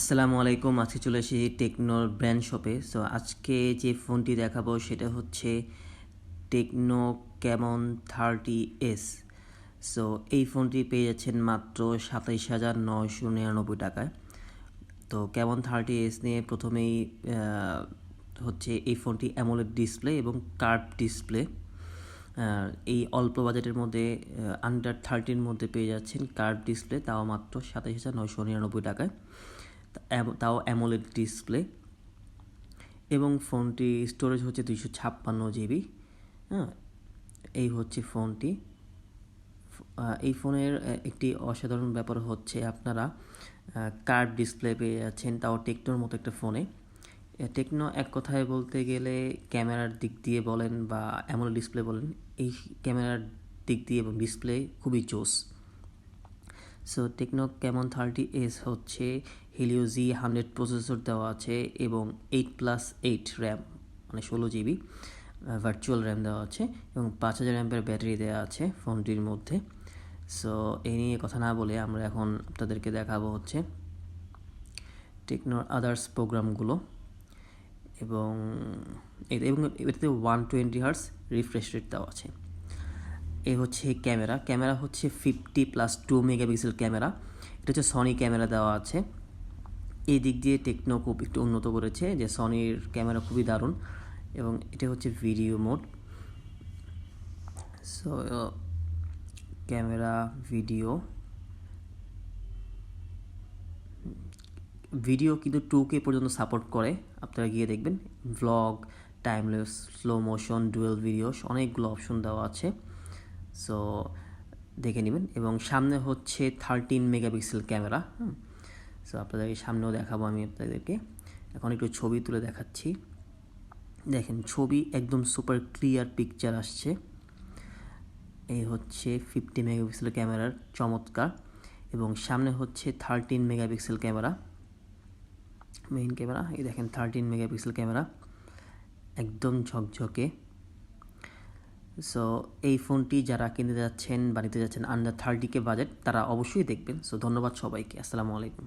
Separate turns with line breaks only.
আসসালামু আলাইকুম, আজকে চলে এসেছি টেকনোর ব্র্যান্ড শপে। সো আজকে যে ফোনটি দেখাবো সেটা হচ্ছে Tecno Camon thirty S. So এই ফোনটি পেয়ে যাচ্ছেন মাত্র সাতাইশ হাজার নয়শো নিরানব্বই টাকায়। তো, ক্যামন থার্টি এস নিয়ে প্রথমেই হচ্ছে এই ফোনটি অ্যামোলেড ডিসপ্লে এবং কার্ভ ডিসপ্লে। এই অল্প বাজেটের মধ্যে আন্ডার থার্টির মধ্যে পেয়ে যাচ্ছেন কার্ভ ডিসপ্লে, তাও মাত্র সাতাইশ হাজার নয়শো নিরানব্বই টাকায়। তাও অ্যামোলেড ডিসপ্লে এবং ফোনটি স্টোরেজ হচ্ছে দুইশো ছাপ্পান্ন জিবি হ্যাঁ? এই হচ্ছে ফোনটি। এই ফোনের একটি অসাধারণ ব্যাপার হচ্ছে আপনারা কার্ড ডিসপ্লে পেয়ে যাচ্ছেন, তাও টেকনোর মতো একটা ফোনে। টেকনো এক কথায় বলতে গেলে ক্যামেরার দিক দিয়ে বলেন বা অ্যামোলেড ডিসপ্লে বলেন, এই ক্যামেরার দিক দিয়ে এবং ডিসপ্লে খুবই জোস। So Tecno Camon thirty S হচ্ছে? হিলিও জি হান্ড্রেড প্রসেসর দেওয়া আছে এবং এইট প্লাস এইট র্যাম মানে ষোলো জিবি ভার্চুয়াল র্যাম দেওয়া আছে এবং পাঁচ হাজার অ্যাম্পের ব্যাটারি দেওয়া আছে ফোনটির মধ্যে। সো এই নিয়ে কথা না বলে আমরা এখন আপনাদেরকে দেখাবো হচ্ছে টেকনোর আদার্স প্রোগ্রামগুলো এবং এবং এটাতে one twenty hertz refresh rate দেওয়া আছে। এই হচ্ছে ক্যামেরা। ক্যামেরা হচ্ছে fifty plus two megapixel camera. এটা হচ্ছে সনি ক্যামেরা দেওয়া আছে। এই দিক দিয়ে টেকনো খুব একটু উন্নত করেছে, যে সনির ক্যামেরা খুবই দারুণ এবং এটা হচ্ছে video mode so camera video video কিন্তু টু কে পর্যন্ত সাপোর্ট করে, আপনারা গিয়ে দেখবেন। Vlog timeless slow motion dual videos অনেকগুলো অপশন দেওয়া আছে। সো দেখে নেবেন। এবং সামনে হচ্ছে থার্টিন মেগাপিক্সেল ক্যামেরা হুম? সো আপনাদেরকে সামনেও দেখাবো আমি আপনাদেরকে। এখন একটু ছবি তুলে দেখাচ্ছি। দেখেন, ছবি একদম সুপার ক্লিয়ার পিকচার আসছে। এই হচ্ছে ফিফটি মেগাপিক্সেল ক্যামেরার চমৎকার। এবং সামনে হচ্ছে thirteen megapixel camera main camera এই দেখেন থার্টিন মেগাপিক্সেল ক্যামেরা একদম ঝকঝকে। সো এই ফোনটি যারা কিনতে যাচ্ছেন বা নিতে যাচ্ছেন আন্ডার থার্টি কে বাজেট তারা অবশ্যই দেখবেন। সো ধন্যবাদ সবাইকে। আসসালামু আলাইকুম।